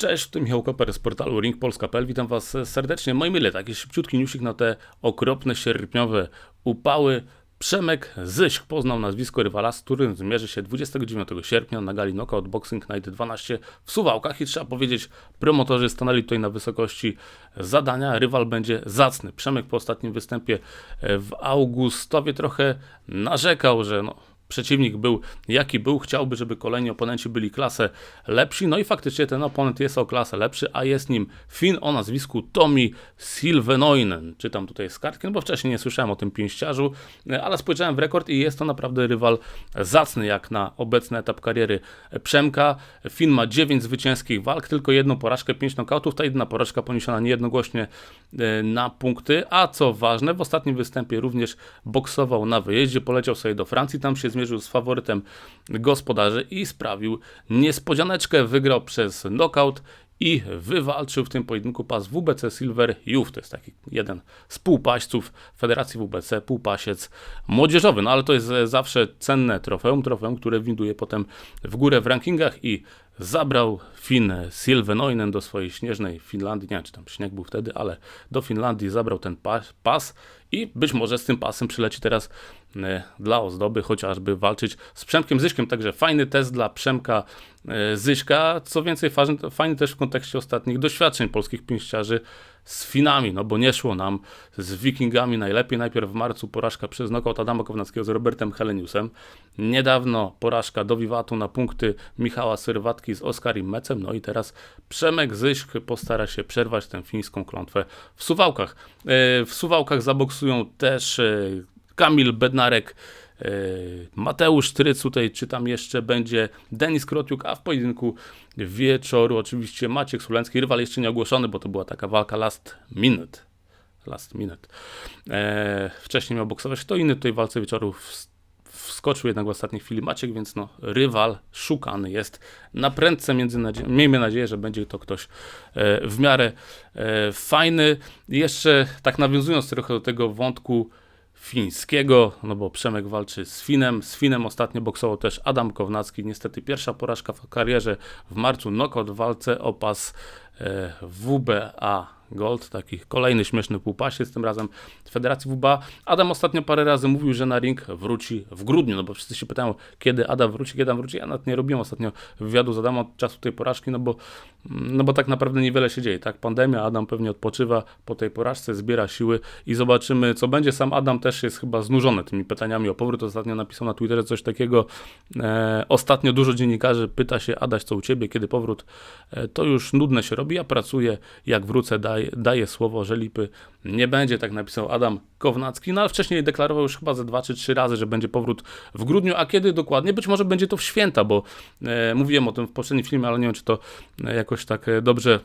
Cześć, tu Michał Koper z portalu ringpolska.pl. Witam Was serdecznie. Moi mile, taki szybciutki newsik na te okropne sierpniowe upały. Przemek Zyśk poznał nazwisko rywala, z którym zmierzy się 29 sierpnia na gali Knockout Boxing Night 12 w Suwałkach i trzeba powiedzieć, promotorzy stanęli tutaj na wysokości zadania. Rywal będzie zacny. Przemek po ostatnim występie w Augustowie trochę narzekał, że no, przeciwnik był jaki był, chciałby, żeby kolejni oponenci byli klasę lepsi. No i faktycznie ten oponent jest o klasę lepszy, a jest nim Fin o nazwisku Tomi Silvenoinen. Czytam tutaj z kartki, no bo wcześniej nie słyszałem o tym pięściarzu, ale spojrzałem w rekord i jest to naprawdę rywal zacny jak na obecny etap kariery Przemka. Fin ma 9 zwycięskich walk, tylko jedną porażkę, 5 nokautów. Ta jedna porażka poniesiona niejednogłośnie e, na punkty, a co ważne, w ostatnim występie również boksował na wyjeździe, poleciał sobie do Francji, tam się zmierzył zmierzył z faworytem gospodarzy i sprawił niespodzianeczkę. Wygrał przez knockout i wywalczył w tym pojedynku pas WBC Silver Youth. To jest taki jeden z półpaśców Federacji WBC, półpasiec młodzieżowy. No ale to jest zawsze cenne trofeum, trofeum, które winduje potem w górę w rankingach i zabrał Finn Silvenoinen do swojej śnieżnej Finlandii. Nie wiem, czy tam śnieg był wtedy, ale do Finlandii zabrał ten pas, pas i być może z tym pasem przyleci teraz e, dla ozdoby, chociażby walczyć z Przemkiem Zyśkiem. Także fajny test dla Przemka e, Zyśka. Co więcej, fajny też w kontekście ostatnich doświadczeń polskich pięściarzy z Finami, no bo nie szło nam z Wikingami najlepiej. Najpierw w marcu porażka przez knockout Adama Kownackiego z Robertem Heleniusem. Niedawno porażka do Wiwatu na punkty Michała Syrwatki z Oskarim Mecem. No i teraz Przemek Zyśk postara się przerwać tę fińską klątwę w Suwałkach. E, w Suwałkach zaboksują też e, Kamil Bednarek, Mateusz Tryc, tutaj czytam jeszcze, będzie Denis Krotiuk, a w pojedynku wieczoru oczywiście Maciek Sulencki, rywal jeszcze nie ogłoszony, bo to była taka walka last minute. Last minute. wcześniej miał boksować kto inny, tutaj w walce wieczoru wskoczył jednak w ostatniej chwili Maciek, więc no, rywal szukany jest na prędce. Między nadzie miejmy nadzieję, że będzie to ktoś e, w miarę e, fajny. Jeszcze tak nawiązując trochę do tego wątku fińskiego, no bo Przemek walczy z Finem. Z Finem ostatnio boksował też Adam Kownacki. Niestety pierwsza porażka w karierze w marcu, knockout w walce o pas e, WBA Gold, taki kolejny śmieszny półpasiec, tym razem z Federacji WBA. Adam ostatnio parę razy mówił, że na ring wróci w grudniu, no bo wszyscy się pytają, kiedy Adam wróci, kiedy Adam wróci. Ja nawet nie robiłem ostatnio wywiadu z Adamem od czasu tej porażki, no bo, no bo tak naprawdę niewiele się dzieje, tak? Pandemia, Adam pewnie odpoczywa po tej porażce, zbiera siły i zobaczymy, co będzie. Sam Adam też jest chyba znużony tymi pytaniami o powrót. Ostatnio napisał na Twitterze coś takiego. E, ostatnio dużo dziennikarzy pyta się, Adaś, co u ciebie, kiedy powrót? E, to już nudne się robi. Ja pracuję, jak wrócę, daj daje, daje słowo, że lipy nie będzie, tak napisał Adam Kownacki, no ale wcześniej deklarował już chyba ze dwa czy trzy razy, że będzie powrót w grudniu, a kiedy dokładnie? Być może będzie to w święta, bo e, mówiłem o tym w poprzednim filmie, ale nie wiem, czy to e, jakoś tak e, dobrze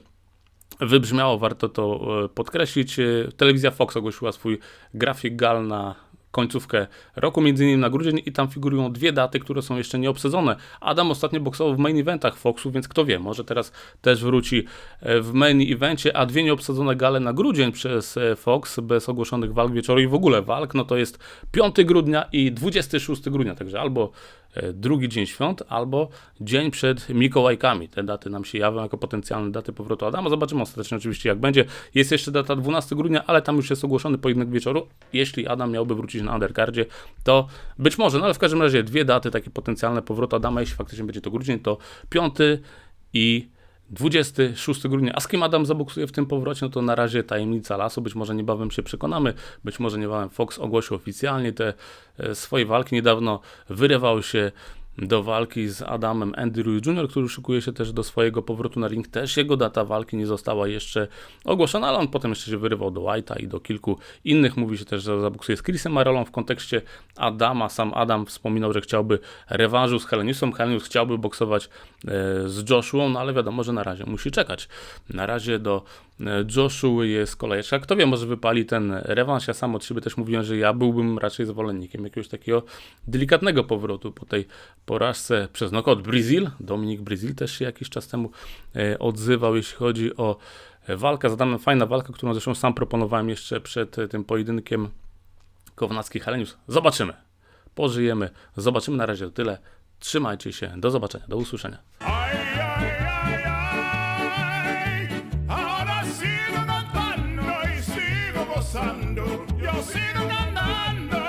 wybrzmiało, warto to e, podkreślić. Telewizja Fox ogłosiła swój grafik gal na końcówkę roku, między innymi na grudzień i tam figurują dwie daty, które są jeszcze nieobsadzone. Adam ostatnio boksował w main eventach Foxu, więc kto wie, może teraz też wróci e, w main evencie, a dwie nieobsadzone gale na grudzień przez e, Fox, bez ogłoszonych walk wieczoru i w ogóle walk, no to jest 5 grudnia i 26 grudnia, także albo E, drugi dzień świąt albo dzień przed Mikołajkami. Te daty nam się jawią jako potencjalne daty powrotu Adama. Zobaczymy ostatecznie oczywiście jak będzie. Jest jeszcze data 12 grudnia, ale tam już jest ogłoszony pojedynek wieczoru. Jeśli Adam miałby wrócić na undercardzie, to być może, no ale w każdym razie dwie daty takie potencjalne powrotu Adama, jeśli faktycznie będzie to grudzień, to 5 i 26 grudnia. A z kim Adam zaboksuje w tym powrocie? No to na razie tajemnica lasu. Być może niebawem się przekonamy. Być może niebawem Fox ogłosił oficjalnie te e, swoje walki. Niedawno wyrywał się do walki z Adamem Andrew Jr., który szykuje się też do swojego powrotu na ring. Też jego data walki nie została jeszcze ogłoszona, ale on potem jeszcze się wyrywał do White'a i do kilku innych. Mówi się też, że zabuksuje z Chrisem Marolą w kontekście Adama. Sam Adam wspominał, że chciałby rewanżu z Heleniusem. Helenius chciałby boksować e, z Joshua, no ale wiadomo, że na razie musi czekać. Na razie do e, Joshua jest kolejka. Kto wie, może wypali ten rewanż. Ja sam od siebie też mówiłem, że ja byłbym raczej zwolennikiem jakiegoś takiego delikatnego powrotu po tej porażce przez knockout Brazil, Dominik Brazil też się jakiś czas temu e, odzywał, jeśli chodzi o e, walkę. Zadam fajna walka, którą zresztą sam proponowałem jeszcze przed e, tym pojedynkiem Kownacki Helenius. Zobaczymy. Pożyjemy, zobaczymy. Na razie to tyle. Trzymajcie się. Do zobaczenia, do usłyszenia. Yo sigo